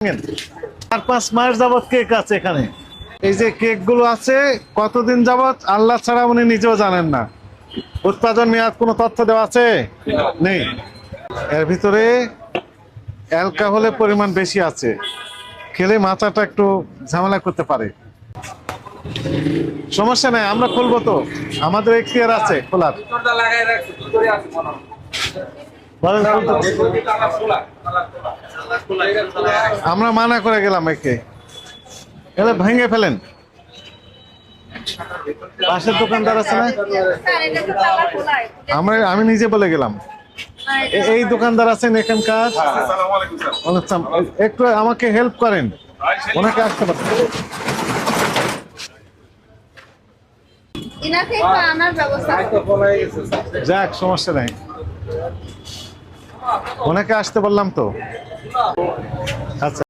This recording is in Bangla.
চার পাঁচ মাস যাবত কেক আছে এখানে। এই যে কেকগুলো আছে কতদিন যাবত আল্লাহ ছাড়া উনি নিজেও জানেন না। উৎপাদন মেয়াদ কোনো তথ্য দেওয়া আছে? নেই। এর ভিতরে অ্যালকোহলের পরিমাণ বেশি আছে। খেলে মাথাটা একটু ঝামেলা করতে পারে। সমস্যা নাই আমরা খুলবো তো। আমাদের এখতিয়ার আছে খোলার। বলেন আমরা মানা করে গেলাম একে। এলে ভেঙে ফেলেন। পাশের দোকানদার আছে না? আমরা আমি নিজে বলে গেলাম। এই দোকানদার আছেন এখানকার? একটু আমাকে হেল্প করেন। ওনাকে আসতে পারেন। যাক সমস্যা নাই। ওনাকে আসতে বললাম তো। আচ্ছা।